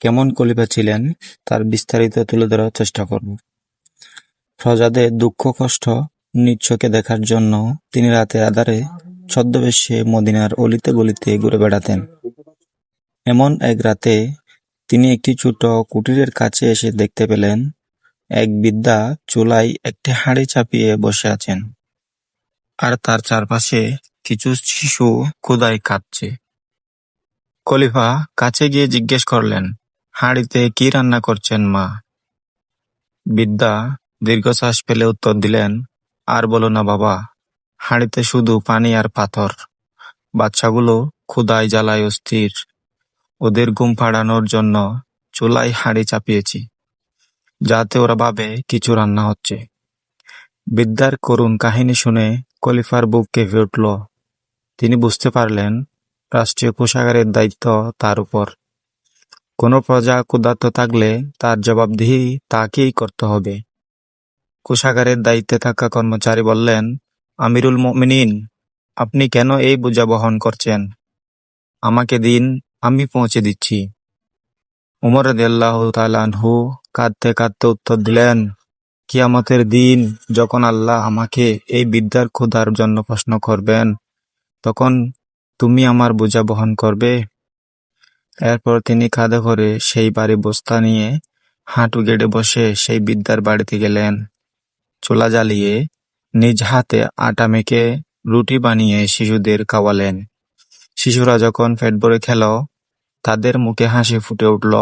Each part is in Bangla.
কেমন খলিফা ছিলেন, তার বিস্তারিত তুলে ধরার চেষ্টা করব। প্রজাদের দুঃখ, কষ্ট, নিচ্ছকে দেখার জন্য তিনি রাতে আধারে ছদ্মবেশে মদিনার অলিতে গলিতে ঘুরে বেড়াতেন। এমন এক রাতে তিনি একটি ছোট কুটিরের কাছে এসে দেখতে পেলেন, এক বিদ্যা চুলায় একটি হাঁড়ি চাপিয়ে বসে আছেন আর তার চারপাশে কিছু শিশু ক্ষুধায় কাঁদছে। খলিফা কাছে গিয়ে জিজ্ঞেস করলেন, হাঁড়িতে কি রান্না করছেন মা? বৃদ্ধা দীর্ঘশ্বাস ফেলে উত্তর দিলেন, আর বলো না বাবা, হাঁড়িতে শুধু পানি আর পাথর। বাচ্চাগুলো ক্ষুধায় জ্বালায় অস্থির। ওদের ঘুম পাড়ানোর জন্য চুলায় হাঁড়ি চাপিয়েছি, যাতে ওরা ভাবে কিছু রান্না হচ্ছে। বৃদ্ধার করুণ কাহিনী শুনে খলিফার বুক কেঁপে উঠল। তিনি বুঝতে পারলেন রাষ্ট্রীয় কোষাগারের দায়িত্ব তার উপর। কোনো প্রজা ক্ষুধার্ত থাকলে তার জবাবদিহি তাকেই করতে হবে। কোষাগারের দায়িত্বে থাকা কর্মচারী বললেন, আমিরুল মুমিনিন, আপনি কেন এই বোঝা বহন করছেন? আমাকে দিন, আমি পৌঁছে দিচ্ছি। উমর রাদিয়াল্লাহু তাআলা আনহু কাঁদতে কাঁদতে উত্তর দিলেন, কিয়ামতের দিন যখন আল্লাহ আমাকে এই বিদ্যার ক্ষুধার জন্য প্রশ্ন করবেন, তখন তুমি আমার বোঝা বহন করবে? এরপর তিনি কাঁধে করে সেই বাড়ি বস্তা নিয়ে হাঁটু গেড়ে বসে সেই বিদ্যার বাড়িতে গেলেন। চোলা জ্বালিয়ে নিজ হাতে আটা মেখে রুটি বানিয়ে শিশুদের খাওয়ালেন। শিশুরা যখন পেট ভরে খেল, তাদের মুখে হাসি ফুটে উঠল।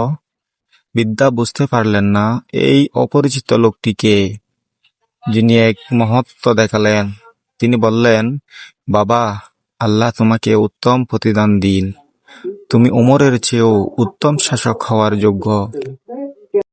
বিদ্যা বুঝতে পারলেন না এই অপরিচিত লোকটিকে যিনি এক মহত্ব দেখালেন। তিনি বললেন, বাবা, আল্লাহ তোমাকে উত্তম প্রতিদান দিন। তুমি উমরের চেয়েও উত্তম শাসক হওয়ার যোগ্য।